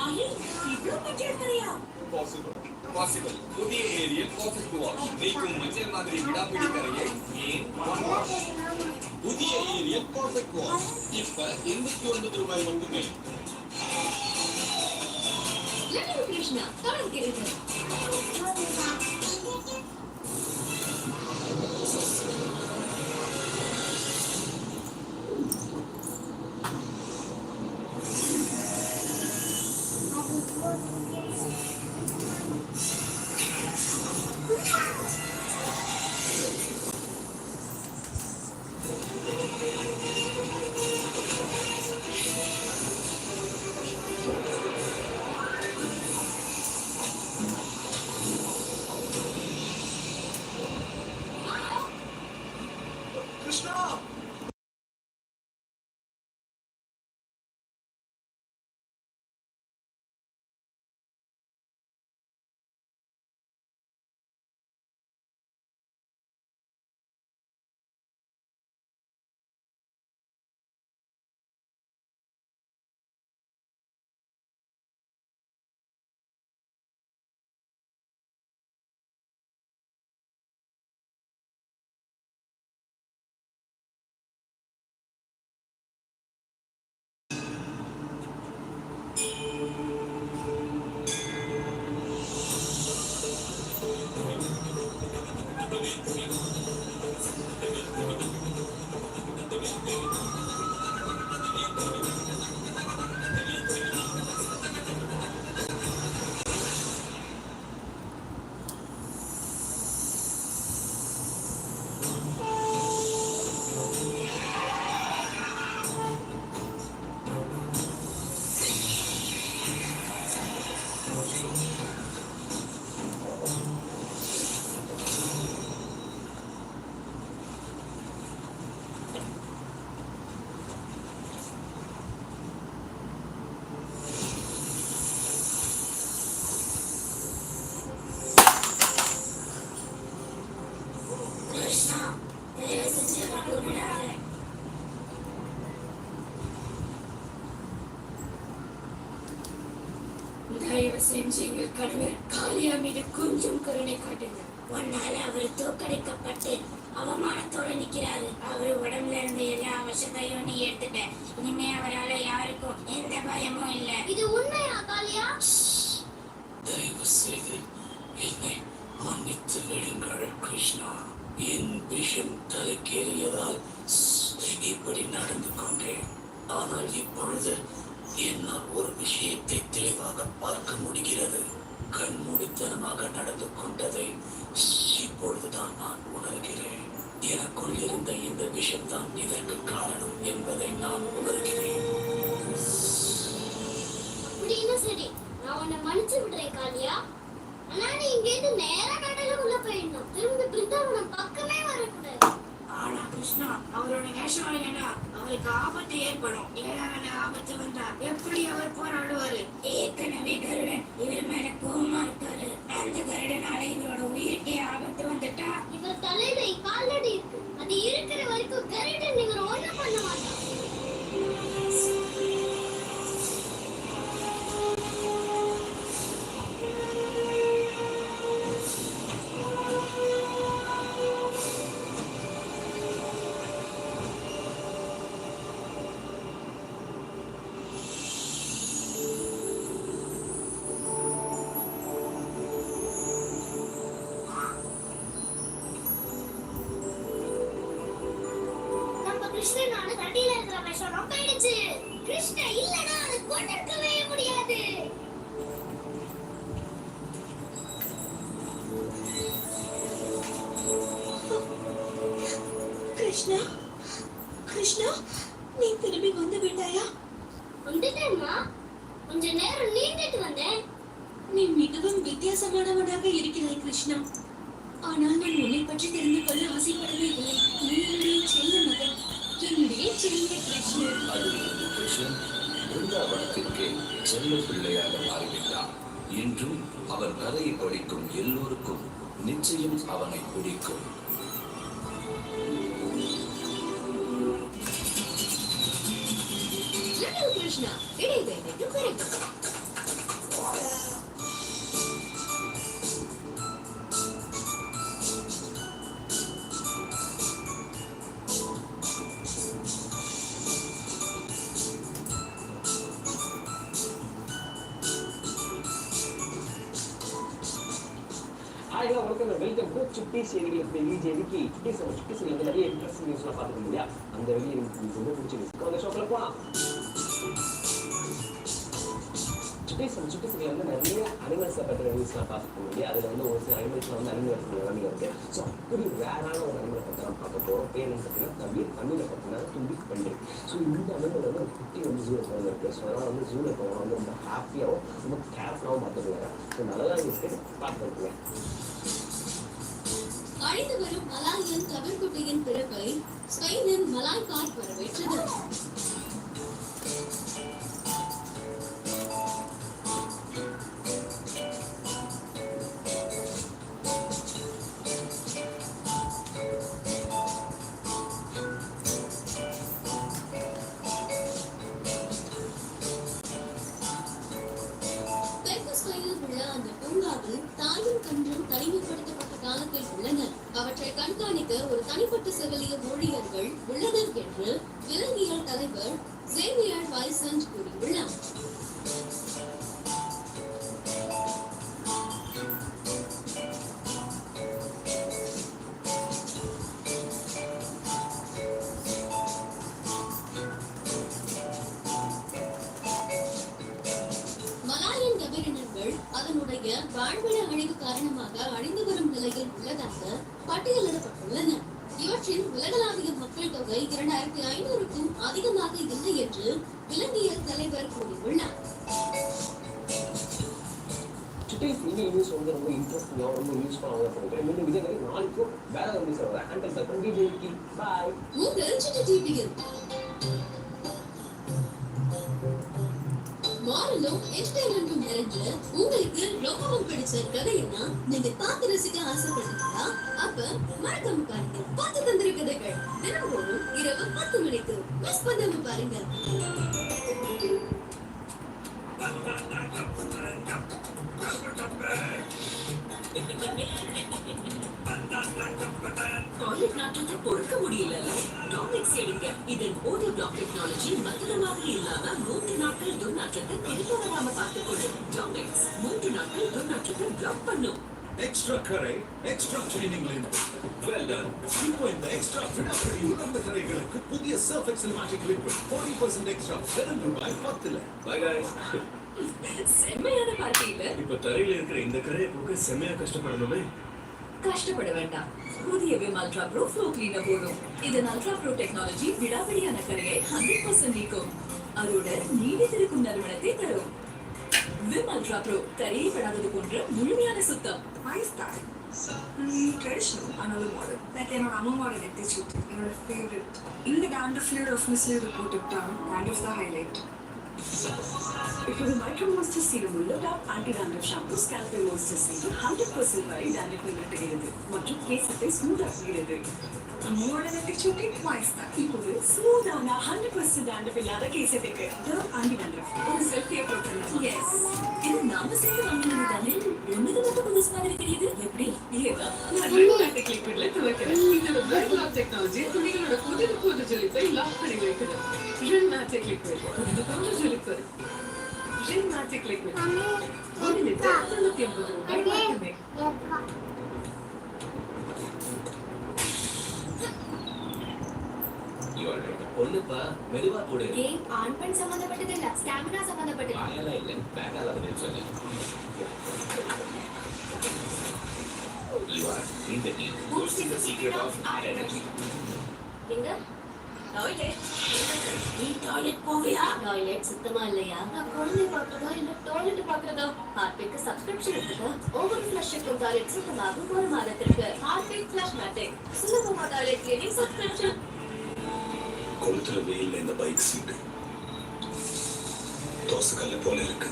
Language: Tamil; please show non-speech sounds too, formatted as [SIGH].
வாயில் இவ்வளவு பாசிபிள் பாசிபிள் புதிய ஏரியல் பர்ஃபெக்ட் வாஷ் நீக்கும் மஞ்சள் மாதிரி விடாப்பிடி கரையை ஏன். புதிய ஏரியல் பர்ஃபெக்ட் வாஷ் இப்ப எண்பத்தி ஒன்பது ரூபாய் மட்டுமே. கிருஷ்ணா செஞ்சு எங்கள் கணவர் காளியா மீது கொஞ்சம் கருணை காட்டுங்க உன்னால அவர் தோற்கடிக்கப்பட்டு அவமானத்தோட நிக்கிறாரு அவர் உடம்புல இருந்த எல்லா அவசத்தையும் நீ எடுத்துட்ட இனிமே அவரால யாருக்கும் எந்த பயமும் இல்ல. இது உண்மையா காளியா? தயவு செய்து என்னை மன்னித்து விடுங்கள் கிருஷ்ணா. என் விஷம் தலைக்கேறியதால் இப்படி நடந்து கொண்டேன். ஆனால் இப்பொழுது என்னால் ஒரு விஷயத்தை முடிகிறது கண்மூடித்தனமாக நடந்து கொண்டதை இப்பொழுதுதான் நான் உணர்கிறேன். எனக்குள் இருந்த இந்த விஷயம்தான் இதற்கு காரணம் என்பதை நான் உணர்கிறேன். அப்படின்னு சரி? நான் உன்னை மன்னிச்சு விடுறேன் காளியா. ஆனா நீ இங்கேருந்து நேரா கடலுக்குள்ள போயிடணும். திரும்ப பிருந்தாவனம் பக்கமே ஆனா கிருஷ்ணா அவரோட வேஷம் இல்லைன்னா அவருக்கு ஆபத்து ஏற்படும் ஏதாவது ஆபத்து வந்தா எப்படி அவர் போராடுவாரு ஏற்கனவே கருடன் இவர் மேல கோபமா இருக்காரு அந்த கருடனால இவரோட உயிருக்கே ஆபத்து வந்துட்டா இவர் தலையில கால் கிருஷ்ணா? கிருஷ்ணா நீ திரும்பி வந்து விட்டாயா? வந்துட்டேம்மா கொஞ்ச நேரம் நீண்டிட்டு வந்தேன். நீ மிகவும் வித்தியாசமானவனாக இருக்கிறாய் கிருஷ்ணா. ஆனால் நான் உன்னை பற்றி தெரிந்து கொள்ள ஆசைப்படவே இல்லை. நீ என்னுடைய செல்ல மகன். என்னுடைய செல்ல கிருஷ்ணன் கிருஷ்ணன் பிருந்தாவனத்திற்கு செல்ல பிள்ளையாக மாறிவிட்டான். இன்றும் அவன் கதையை படிக்கும் எல்லோருக்கும் நிச்சயம் அவனை பிடிக்கும். கிருஷ்ணா இடைவேளை கரெக்ட் ஹாய்லாம் வணக்கம் வெல்கம் டு சுட்டி செய்திகள் இப்போ விஜய் ஜெதிக்கு சுட்டி சுட்டி செய்திகள் நிறைய இன்ட்ரெஸ்டிங் நியூஸ்லாம் அந்த வெளியே எனக்கு ரொம்ப பிடிச்சிருக்கு அந்த ஷோக்கில் போகலாம் சுட்டி சொல்ல சுட்டி வந்து நிறைய அனிமல்ஸை பற்றின நியூஸ்லாம் பார்க்க முடியும் அதில் வந்து ஒரு சில அனிமல்ஸில் வந்து அனிமல் எல்லாமே இருக்கு ஸோ அப்படி வேறான ஒரு அனிமலை பற்றி நம்ம பார்க்க போகிறோம் பேர் பார்த்தீங்கன்னா தமிழ் தமிழை பார்த்தீங்கன்னா தும்பி பண்டு ஸோ இந்த அனிமல் வந்து ஒரு குட்டி வந்து ஜூவில் போகிறது இருக்குது ஸோ அதனால் வந்து ஜூவில் போகிறோம் வந்து ரொம்ப ஹாப்பியாகவும் ரொம்ப கேர்ஃபுல்லாகவும் பார்த்துக்குவாங்க ஸோ நல்லா இருக்கு பார்த்துருக்குங்க அழிந்து வரும் மலாயின் தமிழ் குட்டியின் பிறப்பை ஸ்பெயினின் மலாய் கார் வரவேற்றது. ஊழியர்கள் உள்ளனர் என்று விலங்கியல் தலைவர் சேவியர் வைசன்ட் கூறியுள்ளார். அதனுடைய வாழ்விட அழிவு காரணமாக அழிந்து வரும் நிலையில் உள்ளதாக பட்டியலில் தலைவர் கூறியுள்ளார். சுட்டீஸ் இன்னும் நியூஸ் வந்து ரொம்ப இன்ட்ரெஸ்டிங்காக ரொம்ப யூஸ்ஃபுல்லாக பண்ணிக்கிறேன் மீண்டும் இதே மாதிரி நாளைக்கும் வேற ஒரு நியூஸ் வரேன் அண்டல் பக்கம் டிஜே பாய் உங்கள் சிட்டு டிவியில் மாறலும் என்டர்டைன்மெண்ட்டும் நிறைஞ்ச உங்களுக்கு ரொம்பவும் பிடிச்ச கதைன்னா நீங்க பார்த்து ரசிக்க ஆசைப்படுறீங்களா? அப்ப மறக்காம பாருங்க பார்த்து தந்திர கதைகள். தினந்தோறும் இரவு பத்து மணிக்கு மிஸ் பண்ணாம பாருங்க டாய்லெட் நாற்றத்தை பொறுக்க முடியல. டாமிக்ஸ் எடுங்க இதன் ஓடி பிளாக் டெக்னாலஜி மற்ற மாதிரி இல்லாம மூன்று நாட்கள் துர்நாற்றத்தை திரும்ப வராம பார்த்துக்கொள்ளும் டாமிக்ஸ் மூன்று நாட்கள் துர்நாற்றத்தை பிளாக் பண்ணும். எக்ஸ்ட்ரா கரை எக்ஸ்ட்ரா ட்ரைனிங் வெல் டன் இப்போ இந்த எக்ஸ்ட்ரா வினாடி உணர்ந்த கரைகளுக்கு புதிய சர்ஃப் எக்ஸல்மேட்டிக் லிக்விட் 40% எக்ஸ்ட்ரா வெறும் ரூபாய் பத்துல. By guys. [LAUGHS] செம்மையான பார்ட்டி இல்ல இப்ப தரையில இருக்கிற இந்த கரையை போக்க செம்மையா கஷ்டப்படணுமே? கஷ்டப்பட வேண்டாம். புதிய Vim ultra pro flow cleaner போதும். இதன் அல்ட்ரா ப்ரோ டெக்னாலஜி விடாபிடியான கரையை ஹண்ட்ரட் பர்சன்ட் நீக்கும். அதோட நீடித்திருக்கும் நறுமணத்தை தரும். விம் அல்ட்ரா ப்ரோ கரையை படாதது போன்ற முழுமையான சுத்தம். Style. ட்ரெடிஷ்னல் ஆனாலும் மாடல் லைக் என்னோட அம்மாவோட சூட் என்னோட ஃபேவரட் இந்த டேண்டஃப்ல ரஃப்னஸ்ல போட்டுக்கிட்டா டேண்டஃப் தான் ஹைலைட் இப்போது மைக்ரோ மாஸ்டர் சீரம் உள்ள top anti dandruff shampoo scalping master serum hundred percent வரை டேண்ட்ரஃப் நிகழ்த்துகிறது மற்றும் கேசத்தை ஸ்மூத் ஆக்குகிறது அம்மாவோட நெத்தி சூட்டி மை இப்போது ஸ்மூத்தான ஹண்ட்ரட் பர்சன்ட் டேண்ட்ரஃப் இல்லாத கேசத்துக்கு டாப் ஆன்டி டேண்ட்ரஃப் ஒரு செல்ஃபியை போட்டுருந்தேன் எஸ் இது நாம சேர்த்து வாங்கினது தானே ஒண்ணுக்கு மட்டும் புதுசு மாதிரி தெரியுது எப்படி ஏதா நான் லிக்விட்ல துவைக்கிறேன் இதோட பிளட் லாக் டெக்னாலஜி துணிகள் ಇದನ್ನು ಕೂದಲು ಜೊಲಿಪ ಇಲ್ಲ ಹರಿಲಿಕ್ಕಿದೆ ರಿನ್ ಆಚೆ ಕ್ಲಿಕ್ ಬೇಕು ಇದು ಕೂದಲು ಜೊಲಿಪರು ರಿನ್ ಆಚೆ ಕ್ಲಿಕ್ ಬೇಕು ಒಂದಿನಿಂದ ತೊಂಬತ್ತು ಎಂಬತ್ತು ರೂಪಾಯಿ ಹಾಕಬೇಕು ಒಲ್ಲಪ್ಪ ಮೆದುವಾ ಕೊಡು ಗೇಮ್ ಆನ್ ಪಂಡ್ ಸಂಬಂಧಪಟ್ಟಿದ್ದಲ್ಲ ಸ್ಟ್ಯಾಮಿನಾ ಸಂಬಂಧಪಟ್ಟಿಲ್ಲ ಆಗಲ್ಲ ಇಲ್ಲ ಬ್ಯಾಗ್ ಅಲ್ಲ ಅದನ್ನ ಹೇಳಿ You are in the deep. Boosting the secret of our energy. எங்க நீ டாய்லெட் போவியா? டாய்லெட் சுத்தமா இல்லையா? நான் குழந்தை பார்க்கறதா இல்ல டாய்லெட் பார்க்கறதா? ஹார்ட்பீக்கு சப்ஸ்கிரிப்ஷன் எடுத்துக்க. ஒவ்வொரு ஃபிளஷுக்கும் டாய்லெட் சுத்தமாகும் ஒரு மாதத்திற்கு. ஹார்ட்பீக் ஃபிளஷ் மேட்டிக் சுலபமா டாய்லெட் கிளீனிங் சப்ஸ்கிரிப்ஷன் கொளுத்துல வெயில்ல இந்த பைக் சீட்டு தோசைக்கல்ல போல இருக்கு.